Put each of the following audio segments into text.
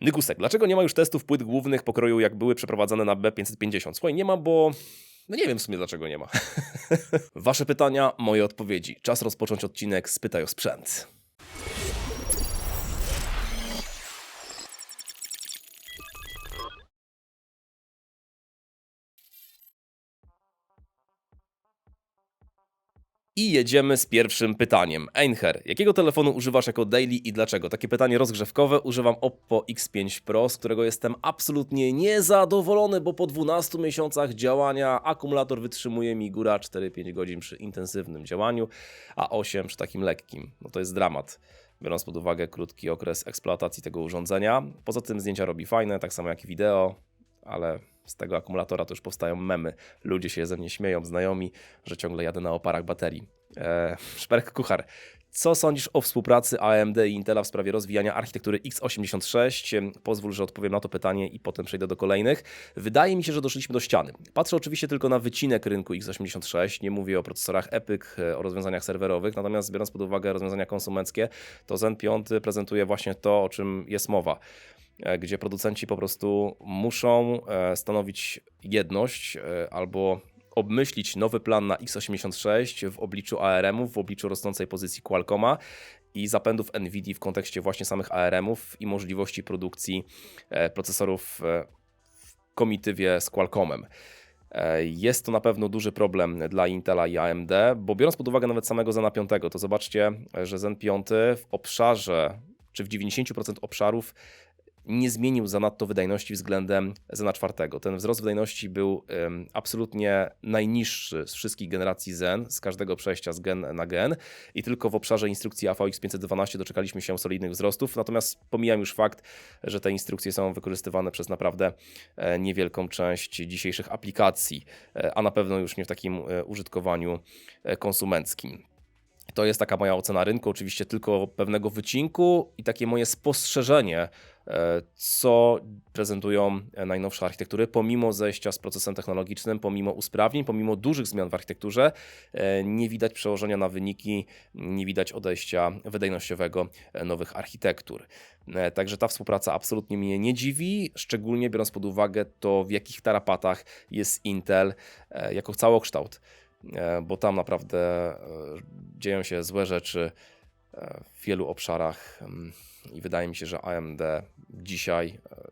Nygusek, dlaczego nie ma już testów płyt głównych pokroju, jak były przeprowadzane na B550? Słuchaj, nie ma, bo... No nie wiem w sumie dlaczego nie ma. Wasze pytania, moje odpowiedzi. Czas rozpocząć odcinek Spytaj o sprzęt. I jedziemy z pierwszym pytaniem. Einher, jakiego telefonu używasz jako daily i dlaczego? Takie pytanie rozgrzewkowe. Używam Oppo X5 Pro, z którego jestem absolutnie niezadowolony, bo po 12 miesiącach działania akumulator wytrzymuje mi góra 4-5 godzin przy intensywnym działaniu, a 8 przy takim lekkim. No to jest dramat. Biorąc pod uwagę krótki okres eksploatacji tego urządzenia. Poza tym zdjęcia robi fajne, tak samo jak i wideo, ale z tego akumulatora to już powstają memy. Ludzie się ze mnie śmieją, znajomi, że ciągle jadę na oparach baterii. Eee, Szperk Kuchar. Co sądzisz o współpracy AMD i Intela w sprawie rozwijania architektury x86? Em, Pozwól, że odpowiem na to pytanie i potem przejdę do kolejnych. Wydaje mi się, że doszliśmy do ściany. Patrzę oczywiście tylko na wycinek rynku x86, nie mówię o procesorach EPYC, e, o rozwiązaniach serwerowych, natomiast biorąc pod uwagę rozwiązania konsumenckie, to Zen 5 prezentuje właśnie to, o czym jest mowa gdzie producenci po prostu muszą e, stanowić jedność e, albo obmyślić nowy plan na x86 w obliczu ARM-ów, w obliczu rosnącej pozycji Qualcomma i zapędów NVIDIA w kontekście właśnie samych ARM-ów i możliwości produkcji e, procesorów e, w komitywie z Qualcommem. E, Jest to na pewno duży problem dla Intela i AMD, bo biorąc pod uwagę nawet samego Zena 5, to zobaczcie, że Zen 5 w obszarze, czy w 90% obszarów nie zmienił zanadto wydajności względem Zena 4. Ten wzrost wydajności był absolutnie najniższy z wszystkich generacji Zen, z każdego przejścia z gen na gen i tylko w obszarze instrukcji AVX 512 doczekaliśmy się solidnych wzrostów, natomiast pomijam już fakt, że te instrukcje są wykorzystywane przez naprawdę e, niewielką część dzisiejszych aplikacji, e, a na pewno już nie w takim e, użytkowaniu konsumenckim. To jest taka moja ocena rynku, oczywiście tylko pewnego wycinku i takie moje spostrzeżenie, co prezentują e, najnowsze architektury, pomimo zejścia z procesem technologicznym, pomimo usprawnień, pomimo dużych zmian w architekturze, e, nie widać przełożenia na wyniki, nie widać odejścia wydajnościowego e, nowych architektur. E, Także ta współpraca absolutnie mnie nie dziwi, szczególnie biorąc pod uwagę to, w jakich tarapatach jest Intel e, jako całokształt e, bo tam naprawdę e, dzieją się złe rzeczy e, w wielu obszarach mm, i wydaje mi się, że AMD dzisiaj e,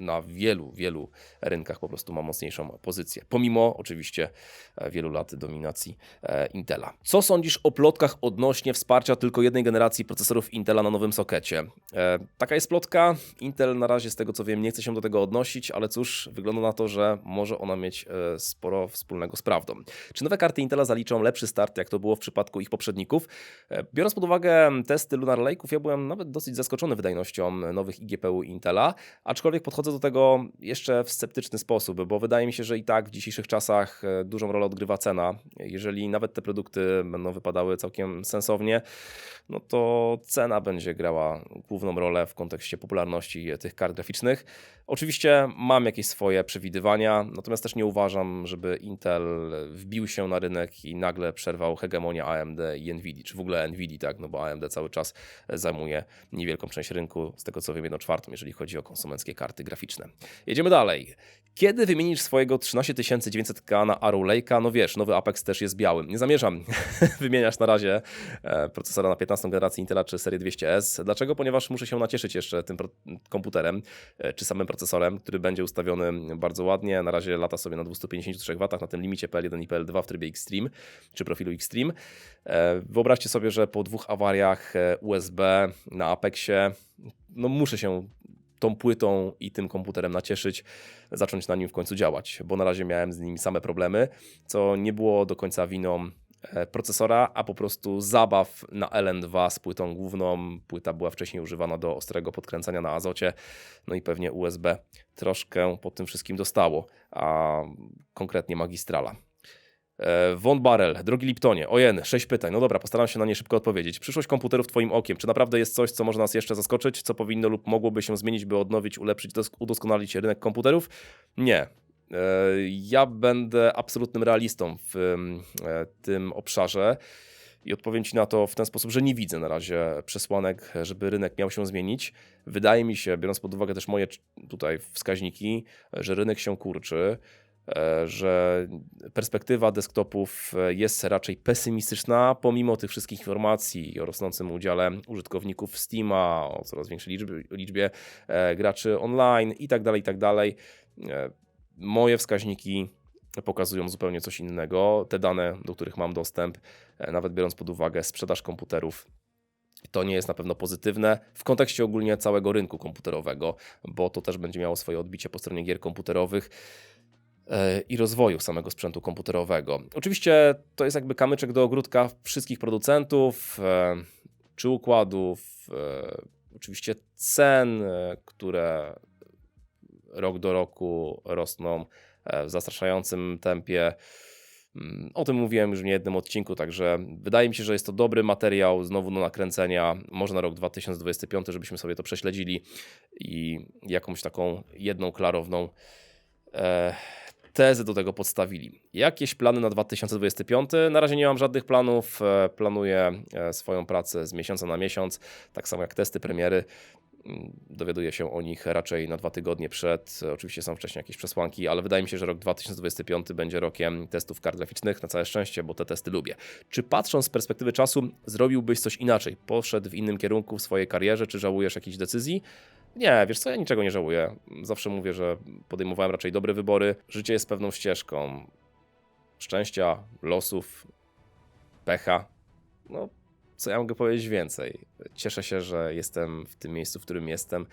na wielu, wielu rynkach po prostu ma mocniejszą pozycję, pomimo oczywiście e, wielu lat dominacji e, Intela. Co sądzisz o plotkach odnośnie wsparcia tylko jednej generacji procesorów Intela na nowym sokecie? E, Taka jest plotka. Intel na razie z tego co wiem nie chce się do tego odnosić, ale cóż, wygląda na to, że może ona mieć sporo wspólnego z prawdą. Czy nowe karty Intela zaliczą lepszy start, jak to było w przypadku ich poprzedników? Biorąc pod uwagę testy Lunar Lake'ów, ja byłem nawet dosyć zaskoczony wydajnością nowych IGPU Intela, aczkolwiek podchodzę do tego jeszcze w sceptyczny sposób, bo wydaje mi się, że i tak w dzisiejszych czasach e, dużą rolę odgrywa cena. Jeżeli nawet te produkty będą wypadały całkiem sensownie, no to cena będzie grała główną rolę w kontekście popularności tych kart graficznych. Oczywiście mam jakieś swoje przewidywania, natomiast też nie uważam, żeby Intel wbił się na rynek i nagle przerwał hegemonię AMD i Nvidia, czy w ogóle Nvidia, tak, no bo AMD cały czas zajmuje niewielką część rynku, z tego co wiem, jedną czwartą, jeżeli chodzi o konsumenckie karty graficzne. Jedziemy dalej. Kiedy wymienisz swojego 13900K na Arrow Lake'a? No wiesz, nowy Apex też jest białym. Nie zamierzam wymieniać na razie e, procesora na 15 generację Intela czy serię 200S. Dlaczego? Ponieważ muszę się nacieszyć jeszcze tym komputerem e, czy samym procesorem, który będzie ustawiony bardzo ładnie. Na razie lata sobie na 253 W na tym limicie PL1 i PL2 w trybie Extreme czy profilu Extreme. E, Wyobraźcie sobie, że po dwóch awariach e, USB na Apexie no muszę się tą płytą i tym komputerem nacieszyć, zacząć na nim w końcu działać, bo na razie miałem z nim same problemy, co nie było do końca winą procesora, a po prostu zabaw na LN2 z płytą główną. Płyta była wcześniej używana do ostrego podkręcania na azocie, no i pewnie USB troszkę po tym wszystkim dostało, a konkretnie magistrala. E, Von Barrel, drogi Liptonie, ojen, sześć pytań. No dobra, postaram się na nie szybko odpowiedzieć. Przyszłość komputerów twoim okiem. Czy naprawdę jest coś, co może nas jeszcze zaskoczyć? Co powinno lub mogłoby się zmienić, by odnowić, ulepszyć, dos- udoskonalić rynek komputerów? Nie. E, Ja będę absolutnym realistą w e, tym obszarze. I odpowiem Ci na to w ten sposób, że nie widzę na razie przesłanek, żeby rynek miał się zmienić. Wydaje mi się, biorąc pod uwagę też moje tutaj wskaźniki, że rynek się kurczy, e, że perspektywa desktopów jest raczej pesymistyczna, pomimo tych wszystkich informacji o rosnącym udziale użytkowników Steama, o coraz większej liczbie, liczbie graczy online itd., tak itd. Moje wskaźniki pokazują zupełnie coś innego. Te dane, do których mam dostęp, e, nawet biorąc pod uwagę sprzedaż komputerów, to nie jest na pewno pozytywne w kontekście ogólnie całego rynku komputerowego, bo to też będzie miało swoje odbicie po stronie gier komputerowych e, i rozwoju samego sprzętu komputerowego. Oczywiście to jest jakby kamyczek do ogródka wszystkich producentów e, czy układów, oczywiście cen, które rok do roku rosną E, w zastraszającym tempie. Mm, o tym mówiłem już w niejednym odcinku, także wydaje mi się, że jest to dobry materiał znowu do nakręcenia, może na rok 2025, żebyśmy sobie to prześledzili i jakąś taką jedną klarowną e, tezę do tego podstawili. Jakieś plany na 2025? Na razie nie mam żadnych planów. E, planuję e, swoją pracę z miesiąca na miesiąc, tak samo jak testy premiery. Dowiaduję się o nich raczej na dwa tygodnie przed. Oczywiście są wcześniej jakieś przesłanki, ale wydaje mi się, że rok 2025 będzie rokiem testów kart graficznych na całe szczęście, bo te testy lubię. Czy patrząc z perspektywy czasu, zrobiłbyś coś inaczej? Poszedł w innym kierunku w swojej karierze, czy żałujesz jakichś decyzji? Nie, wiesz co, ja niczego nie żałuję. Zawsze mówię, że podejmowałem raczej dobre wybory. Życie jest pewną ścieżką szczęścia, losów, pecha. No, co ja mogę powiedzieć więcej? Cieszę się, że jestem w tym miejscu, w którym jestem.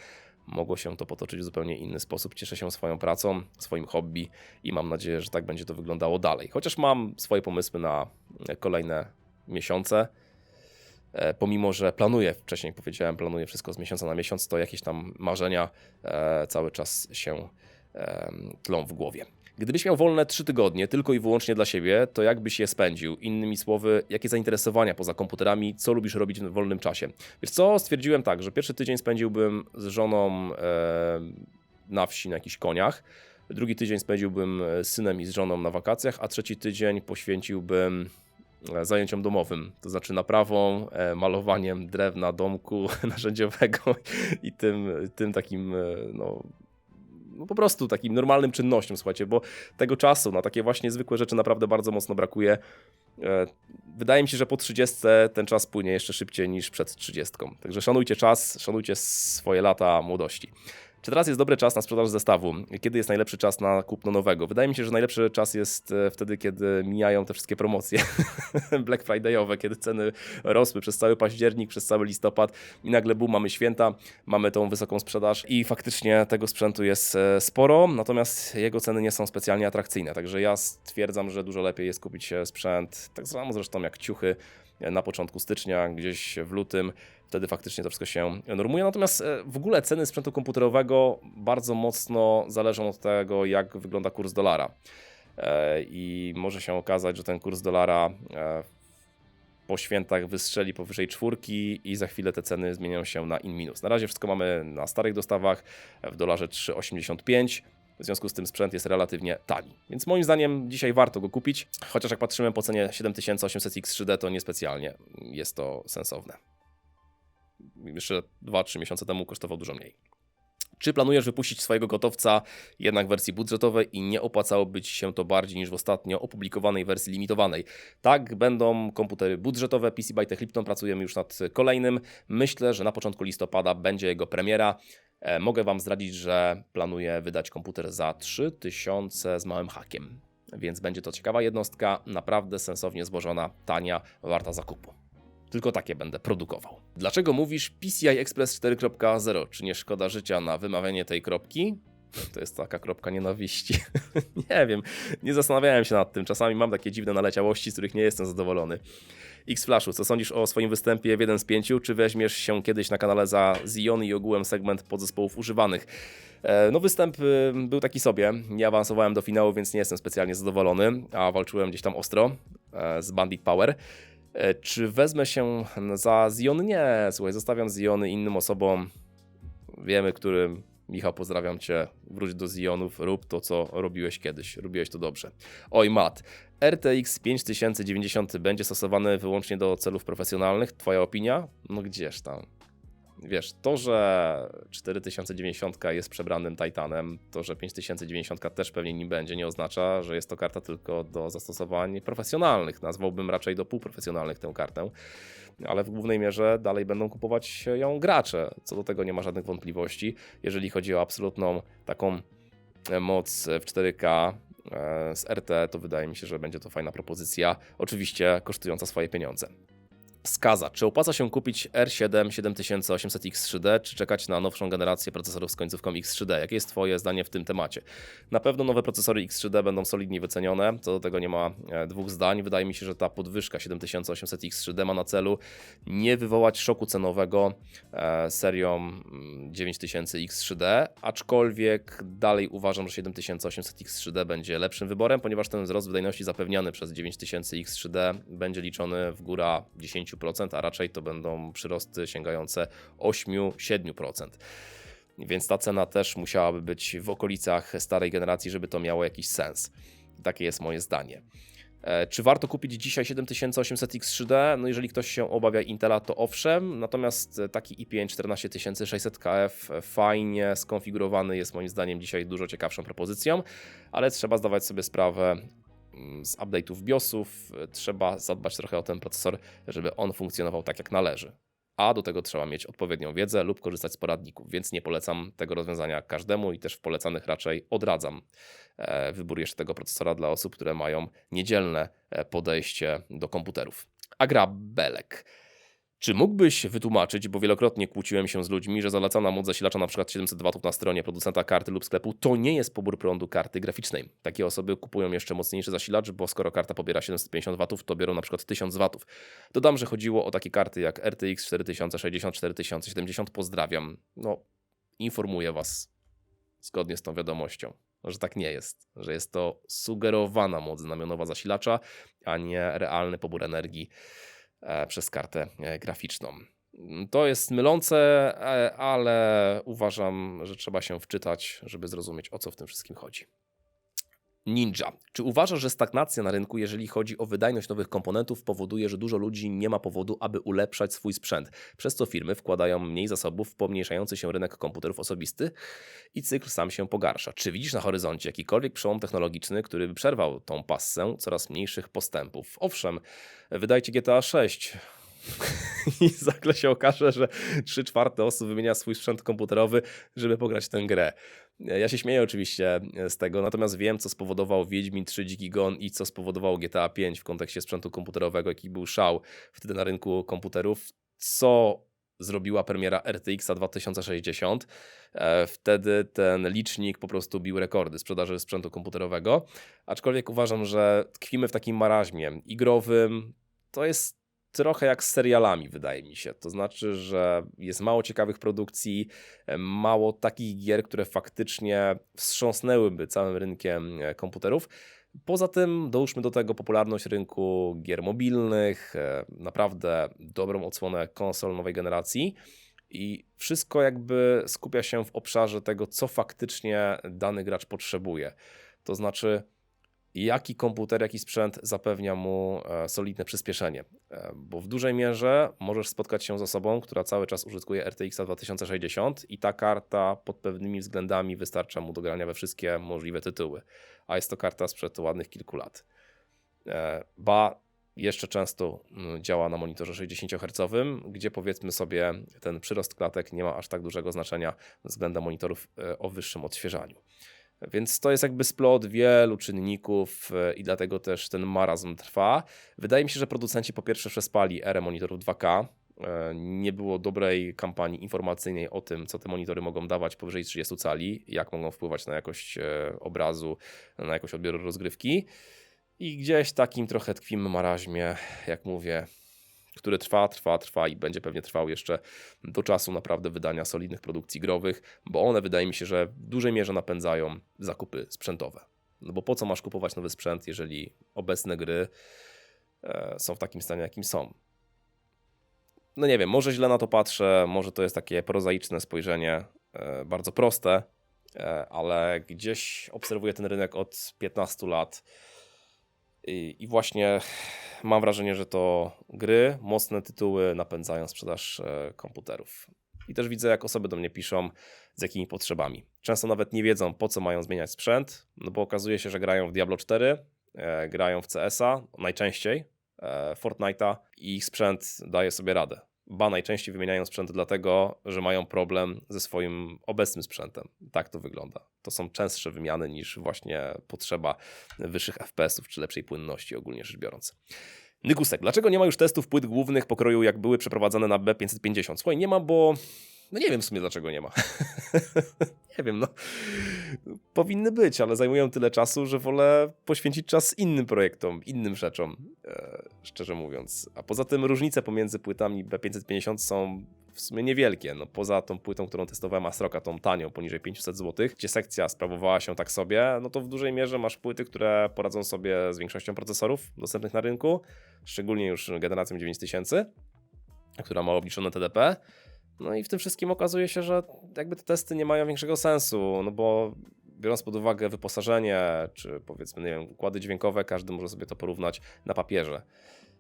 Mogło się to potoczyć w zupełnie inny sposób. Cieszę się swoją pracą, swoim hobby i mam nadzieję, że tak będzie to wyglądało dalej. Chociaż mam swoje pomysły na kolejne miesiące. E, pomimo, że planuję, wcześniej powiedziałem, planuję wszystko z miesiąca na miesiąc, to jakieś tam marzenia e, cały czas się tlą w głowie. Gdybyś miał wolne 3 tygodnie tylko i wyłącznie dla siebie, to jak byś je spędził? Innymi słowy, jakie zainteresowania poza komputerami, co lubisz robić w wolnym czasie? Wiesz co, stwierdziłem tak, że pierwszy tydzień spędziłbym z żoną e, na wsi na jakichś koniach, drugi tydzień spędziłbym z synem i z żoną na wakacjach, a trzeci tydzień poświęciłbym e, zajęciom domowym, to znaczy naprawą, e, malowaniem drewna, domku narzędziowego i tym, tym takim e, no, no po prostu takim normalnym czynnościom, słuchajcie, bo tego czasu na takie właśnie zwykłe rzeczy naprawdę bardzo mocno brakuje. E, wydaje mi się, że po 30 ten czas płynie jeszcze szybciej niż przed 30. Także szanujcie czas, szanujcie swoje lata młodości. Czy teraz jest dobry czas na sprzedaż zestawu? Kiedy jest najlepszy czas na kupno nowego? Wydaje mi się, że najlepszy czas jest e, wtedy, kiedy mijają te wszystkie promocje Black Friday'owe, kiedy ceny rosły przez cały październik, przez cały listopad i nagle bu, mamy święta, mamy tą wysoką sprzedaż i faktycznie tego sprzętu jest e, sporo, natomiast jego ceny nie są specjalnie atrakcyjne. Także ja stwierdzam, że dużo lepiej jest kupić sprzęt, tak samo zresztą jak ciuchy, na początku stycznia, gdzieś w lutym. Wtedy faktycznie to wszystko się normuje. Natomiast e, w ogóle ceny sprzętu komputerowego bardzo mocno zależą od tego, jak wygląda kurs dolara. E, I może się okazać, że ten kurs dolara e, po świętach wystrzeli powyżej czwórki i za chwilę te ceny zmienią się na in minus. Na razie wszystko mamy na starych dostawach w dolarze 3,85. W związku z tym sprzęt jest relatywnie tani. Więc moim zdaniem dzisiaj warto go kupić, chociaż jak patrzymy po cenie 7800X3D, to niespecjalnie jest to sensowne. Jeszcze 2-3 miesiące temu kosztował dużo mniej. Czy planujesz wypuścić swojego gotowca jednak w wersji budżetowej i nie opłacałoby Ci się to bardziej niż w ostatnio opublikowanej wersji limitowanej? Tak, będą komputery budżetowe. PC by Tech Lipton pracujemy już nad kolejnym. Myślę, że na początku listopada będzie jego premiera. E, mogę Wam zdradzić, że planuję wydać komputer za 3000 z małym hakiem. Więc będzie to ciekawa jednostka, naprawdę sensownie złożona, tania, warta zakupu. Tylko takie będę produkował. Dlaczego mówisz PCI Express 4.0? Czy nie szkoda życia na wymawianie tej kropki? To jest taka kropka nienawiści. nie wiem, nie zastanawiałem się nad tym. Czasami mam takie dziwne naleciałości, z których nie jestem zadowolony. X-Flashu, co sądzisz o swoim występie w 1 z 5? Czy weźmiesz się kiedyś na kanale za Zion i ogółem segment podzespołów używanych? E, no występ y, był taki sobie. Nie awansowałem do finału, więc nie jestem specjalnie zadowolony, a walczyłem gdzieś tam ostro e, z Bandit Power. E, czy wezmę się za Zion? Nie, słuchaj, zostawiam Ziony innym osobom. Wiemy, którym Michał, pozdrawiam Cię. Wróć do Zionów, rób to, co robiłeś kiedyś. Robiłeś to dobrze. Oj, Mat. RTX 5090 będzie stosowany wyłącznie do celów profesjonalnych. Twoja opinia? No gdzież tam. Wiesz, to, że 4090 jest przebranym Titanem, to, że 5090 też pewnie nim będzie, nie oznacza, że jest to karta tylko do zastosowań profesjonalnych. Nazwałbym raczej do półprofesjonalnych tę kartę, ale w głównej mierze dalej będą kupować ją gracze. Co do tego nie ma żadnych wątpliwości. Jeżeli chodzi o absolutną taką moc w 4K, e, z RT, to wydaje mi się, że będzie to fajna propozycja, oczywiście kosztująca swoje pieniądze. Skaza. Czy opłaca się kupić R7 7800X3D, czy czekać na nowszą generację procesorów z końcówką X3D? Jakie jest Twoje zdanie w tym temacie? Na pewno nowe procesory X3D będą solidnie wycenione, co do tego nie ma e, dwóch zdań. Wydaje mi się, że ta podwyżka 7800X3D ma na celu nie wywołać szoku cenowego e, serią 9000X3D, aczkolwiek dalej uważam, że 7800X3D będzie lepszym wyborem, ponieważ ten wzrost wydajności zapewniany przez 9000X3D będzie liczony w góra 10 a raczej to będą przyrosty sięgające 8-7%. Więc ta cena też musiałaby być w okolicach starej generacji, żeby to miało jakiś sens. Takie jest moje zdanie. E, czy warto kupić dzisiaj 7800X3D? No jeżeli ktoś się obawia Intela, to owszem, natomiast taki i5 14600KF fajnie skonfigurowany jest moim zdaniem dzisiaj dużo ciekawszą propozycją, ale trzeba zdawać sobie sprawę z update'ów BIOSów trzeba zadbać trochę o ten procesor, żeby on funkcjonował tak jak należy. A do tego trzeba mieć odpowiednią wiedzę lub korzystać z poradników, więc nie polecam tego rozwiązania każdemu i też w polecanych raczej odradzam e, wybór jeszcze tego procesora dla osób, które mają niedzielne e, podejście do komputerów. Agra Belek. Czy mógłbyś wytłumaczyć, bo wielokrotnie kłóciłem się z ludźmi, że zalecana moc zasilacza np. 700 W na stronie producenta karty lub sklepu to nie jest pobór prądu karty graficznej. Takie osoby kupują jeszcze mocniejszy zasilacz, bo skoro karta pobiera 750 W, to biorą np. 1000 W. Dodam, że chodziło o takie karty jak RTX 4060, 4070. Pozdrawiam. No, informuję Was zgodnie z tą wiadomością że tak nie jest, że jest to sugerowana moc znamionowa zasilacza, a nie realny pobór energii przez kartę e, graficzną. To jest mylące, e, ale uważam, że trzeba się wczytać, żeby zrozumieć o co w tym wszystkim chodzi. Ninja. Czy uważasz, że stagnacja na rynku, jeżeli chodzi o wydajność nowych komponentów, powoduje, że dużo ludzi nie ma powodu, aby ulepszać swój sprzęt, przez co firmy wkładają mniej zasobów w pomniejszający się rynek komputerów osobistych i cykl sam się pogarsza? Czy widzisz na horyzoncie jakikolwiek przełom technologiczny, który by przerwał tą passę coraz mniejszych postępów? Owszem, wydajcie GTA 6 i nagle się okaże, że 3 czwarte osób wymienia swój sprzęt komputerowy, żeby pograć tę grę. Ja się śmieję oczywiście z tego, natomiast wiem, co spowodował Wiedźmin 3 Dziki Gon i co spowodowało GTA 5 w kontekście sprzętu komputerowego, jaki był szał wtedy na rynku komputerów, co zrobiła premiera RTX 2060. E, wtedy ten licznik po prostu bił rekordy sprzedaży sprzętu komputerowego. Aczkolwiek uważam, że tkwimy w takim maraźmie igrowym. To jest trochę jak z serialami, wydaje mi się. To znaczy, że jest mało ciekawych produkcji, mało takich gier, które faktycznie wstrząsnęłyby całym rynkiem e, komputerów. Poza tym dołóżmy do tego popularność rynku gier mobilnych, e, naprawdę dobrą odsłonę konsol nowej generacji. I wszystko jakby skupia się w obszarze tego, co faktycznie dany gracz potrzebuje. To znaczy, jaki komputer, jaki sprzęt zapewnia mu e, solidne przyspieszenie. E, bo w dużej mierze możesz spotkać się z osobą, która cały czas użytkuje RTX 2060 i ta karta pod pewnymi względami wystarcza mu do grania we wszystkie możliwe tytuły. A jest to karta sprzed ładnych kilku lat. E, ba, jeszcze często działa na monitorze 60 Hz, gdzie powiedzmy sobie ten przyrost klatek nie ma aż tak dużego znaczenia względem monitorów o wyższym odświeżaniu. Więc to jest jakby splot wielu czynników e, i dlatego też ten marazm trwa. Wydaje mi się, że producenci po pierwsze przespali erę monitorów 2K. E, nie było dobrej kampanii informacyjnej o tym, co te monitory mogą dawać powyżej 30 cali, jak mogą wpływać na jakość e, obrazu, na jakość odbioru rozgrywki. I gdzieś takim trochę tkwimy maraźmie, jak mówię, który trwa, trwa, trwa i będzie pewnie trwał jeszcze do czasu naprawdę wydania solidnych produkcji growych, bo one wydaje mi się, że w dużej mierze napędzają zakupy sprzętowe. No bo po co masz kupować nowy sprzęt, jeżeli obecne gry e, są w takim stanie, jakim są? No nie wiem, może źle na to patrzę, może to jest takie prozaiczne spojrzenie, e, bardzo proste, e, ale gdzieś obserwuję ten rynek od 15 lat i, właśnie mam wrażenie, że to gry, mocne tytuły napędzają sprzedaż e, komputerów. I też widzę, jak osoby do mnie piszą, z jakimi potrzebami. Często nawet nie wiedzą, po co mają zmieniać sprzęt, no bo okazuje się, że grają w Diablo 4, e, grają w CS-a najczęściej, e, Fortnite'a i ich sprzęt daje sobie radę. Ba najczęściej wymieniają sprzęt dlatego, że mają problem ze swoim obecnym sprzętem. Tak to wygląda. To są częstsze wymiany niż właśnie potrzeba wyższych FPS-ów czy lepszej płynności ogólnie rzecz biorąc. Nygusek, dlaczego nie ma już testów płyt głównych pokroju, jak były przeprowadzane na B550? Słuchaj, nie ma, bo no nie wiem w sumie dlaczego nie ma. nie wiem, no. Powinny być, ale zajmują tyle czasu, że wolę poświęcić czas innym projektom, innym rzeczom, e, szczerze mówiąc. A poza tym różnice pomiędzy płytami B550 są w sumie niewielkie. No, poza tą płytą, którą testowałem Asroka, tą tanią, poniżej 500 zł, gdzie sekcja sprawowała się tak sobie, no to w dużej mierze masz płyty, które poradzą sobie z większością procesorów dostępnych na rynku, szczególnie już generacją 9000, która ma obliczone TDP. No i w tym wszystkim okazuje się, że jakby te testy nie mają większego sensu, no bo biorąc pod uwagę wyposażenie, czy powiedzmy, nie wiem, układy dźwiękowe, każdy może sobie to porównać na papierze,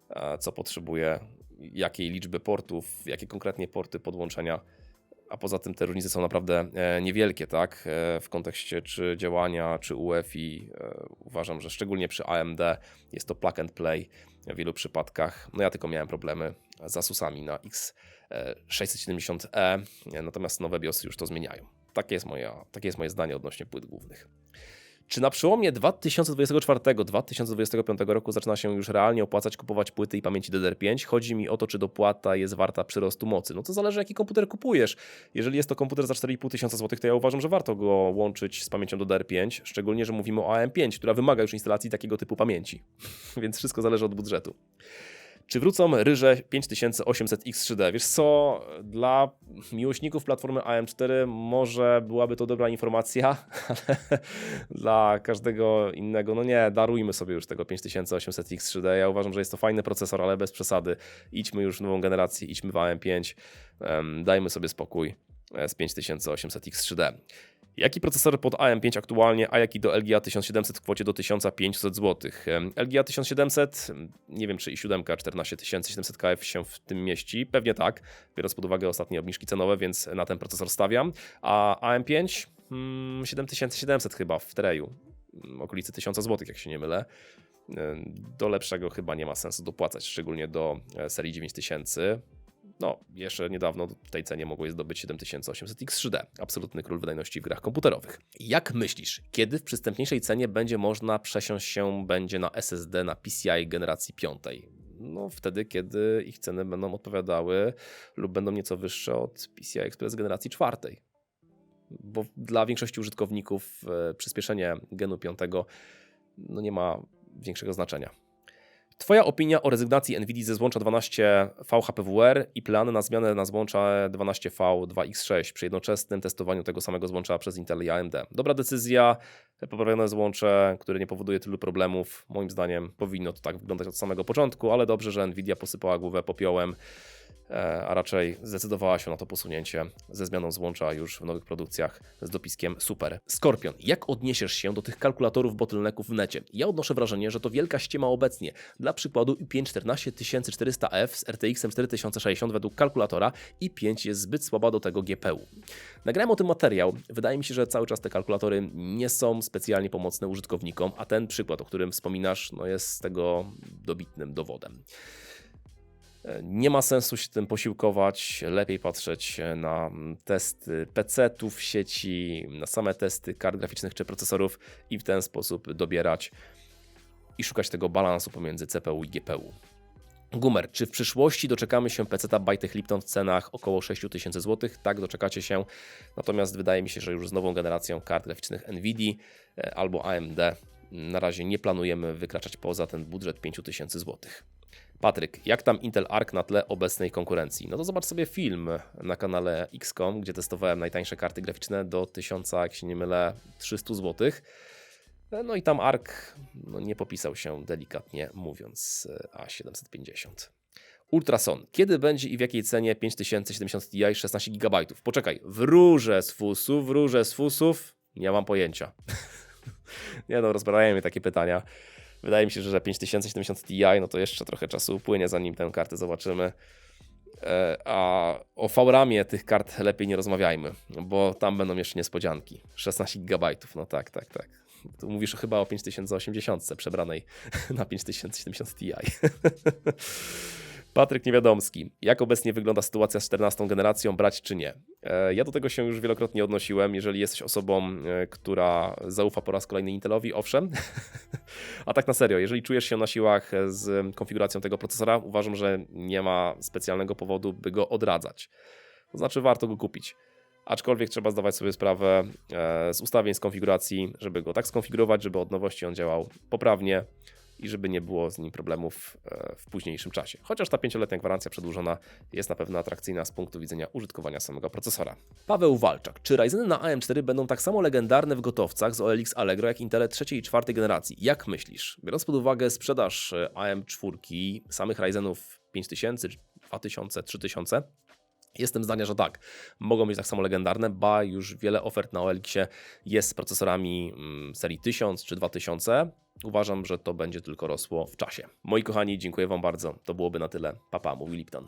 e, co potrzebuje, jakiej liczby portów, jakie konkretnie porty podłączenia, a poza tym te różnice są naprawdę e, niewielkie, tak, e, w kontekście czy działania, czy UEFI, uważam, że szczególnie przy AMD jest to plug and play w wielu przypadkach, no ja tylko miałem problemy z Asusami na X 670E, natomiast nowe BIOSy już to zmieniają. Takie jest, moja, takie jest moje zdanie odnośnie płyt głównych. Czy na przełomie 2024-2025 roku zaczyna się już realnie opłacać kupować płyty i pamięci DDR5? Chodzi mi o to, czy dopłata jest warta przyrostu mocy. No to zależy, jaki komputer kupujesz. Jeżeli jest to komputer za 4,5 tysiąca złotych, to ja uważam, że warto go łączyć z pamięcią DDR5, szczególnie, że mówimy o AM5, która wymaga już instalacji takiego typu pamięci. Więc wszystko zależy od budżetu. Czy wrócą ryże 5800X3D? Wiesz co, dla miłośników platformy AM4 może byłaby to dobra informacja, ale dla każdego innego, no nie, darujmy sobie już tego 5800X3D. Ja uważam, że jest to fajny procesor, ale bez przesady. Idźmy już w nową generację, idźmy w AM5, dajmy sobie spokój e, z 5800X3D. Jaki procesor pod AM5 aktualnie, a jaki do LGA 1700 w kwocie do 1500 zł? LGA 1700, nie wiem czy i 7 14700 KF się w tym mieści, pewnie tak, biorąc pod uwagę ostatnie obniżki cenowe, więc na ten procesor stawiam. A AM5 hmm, 7700 chyba w treju, mm, okolicy 1000 zł, jak się nie mylę. Do lepszego chyba nie ma sensu dopłacać, szczególnie do e, serii 9000. No, jeszcze niedawno w tej cenie mogło je zdobyć 7800X3D, absolutny król wydajności w grach komputerowych. Jak myślisz, kiedy w przystępniejszej cenie będzie można przesiąść się będzie na SSD na PCI generacji 5? No, wtedy, kiedy ich ceny będą odpowiadały lub będą nieco wyższe od PCI Express generacji 4. Bo dla większości użytkowników e, przyspieszenie genu 5 no nie ma większego znaczenia. Twoja opinia o rezygnacji NVIDIA ze złącza 12 VHPWR i plany na zmianę na złącza 12V2X6 przy jednoczesnym testowaniu tego samego złącza przez Intel i AMD. Dobra decyzja, poprawione złącze, które nie powoduje tylu problemów. Moim zdaniem powinno to tak wyglądać od samego początku, ale dobrze, że NVIDIA posypała głowę popiołem a raczej zdecydowała się na to posunięcie ze zmianą złącza już w nowych produkcjach z dopiskiem Super. Skorpion, jak odniesiesz się do tych kalkulatorów bottlenecków w necie? Ja odnoszę wrażenie, że to wielka ściema obecnie. Dla przykładu i5 14400F z RTX 4060 według kalkulatora i5 jest zbyt słaba do tego GPU. Nagrałem o tym materiał. Wydaje mi się, że cały czas te kalkulatory nie są specjalnie pomocne użytkownikom, a ten przykład, o którym wspominasz, no jest tego dobitnym dowodem. Nie ma sensu się tym posiłkować, lepiej patrzeć na testy PC-ów w sieci, na same testy kart graficznych czy procesorów i w ten sposób dobierać i szukać tego balansu pomiędzy CPU i GPU. Gumer, czy w przyszłości doczekamy się PC-ta Bytech Lipton w cenach około 6000 zł? Tak, doczekacie się. Natomiast wydaje mi się, że już z nową generacją kart graficznych Nvidia e, albo AMD na razie nie planujemy wykraczać poza ten budżet 5000 zł. Patryk, jak tam Intel Arc na tle obecnej konkurencji? No to zobacz sobie film na kanale XCOM, gdzie testowałem najtańsze karty graficzne do 1000, jak się nie mylę, 300 zł. No i tam Arc no, nie popisał się delikatnie mówiąc A750. Ultrason. Kiedy będzie i w jakiej cenie 5070 Ti 16 GB? Poczekaj, wróżę z fusów, wróżę z fusów. Nie mam pojęcia. nie no, rozbrajają takie pytania. Wydaje mi się, że 5070 Ti, no to jeszcze trochę czasu upłynie, zanim tę kartę zobaczymy. E, A o VRAMie tych kart lepiej nie rozmawiajmy, bo tam będą jeszcze niespodzianki. 16 GB, no tak, tak, tak. Tu mówisz chyba o 5080 przebranej na 5070 Ti. Patryk Niewiadomski. Jak obecnie wygląda sytuacja z 14 generacją, brać czy nie? E, Ja do tego się już wielokrotnie odnosiłem. Jeżeli jesteś osobą, e, która zaufa po raz kolejny Intelowi, owszem. A tak na serio, jeżeli czujesz się na siłach z konfiguracją tego procesora, uważam, że nie ma specjalnego powodu, by go odradzać. To znaczy, warto go kupić. Aczkolwiek trzeba zdawać sobie sprawę e, z ustawień, z konfiguracji, żeby go tak skonfigurować, żeby od nowości on działał poprawnie i żeby nie było z nim problemów e, w późniejszym czasie. Chociaż ta pięcioletnia gwarancja przedłużona jest na pewno atrakcyjna z punktu widzenia użytkowania samego procesora. Paweł Walczak. Czy Ryzeny na AM4 będą tak samo legendarne w gotowcach z OLX Allegro jak Intele trzeciej i czwartej generacji? Jak myślisz? Biorąc pod uwagę sprzedaż e, AM4, samych Ryzenów 5000, 2000, 3000, Jestem zdania, że tak. Mogą być tak samo legendarne, ba już wiele ofert na OLX-ie jest z procesorami mm, serii 1000 czy 2000. Uważam, że to będzie tylko rosło w czasie. Moi kochani, dziękuję Wam bardzo. To byłoby na tyle. Papa, mówił Lipton.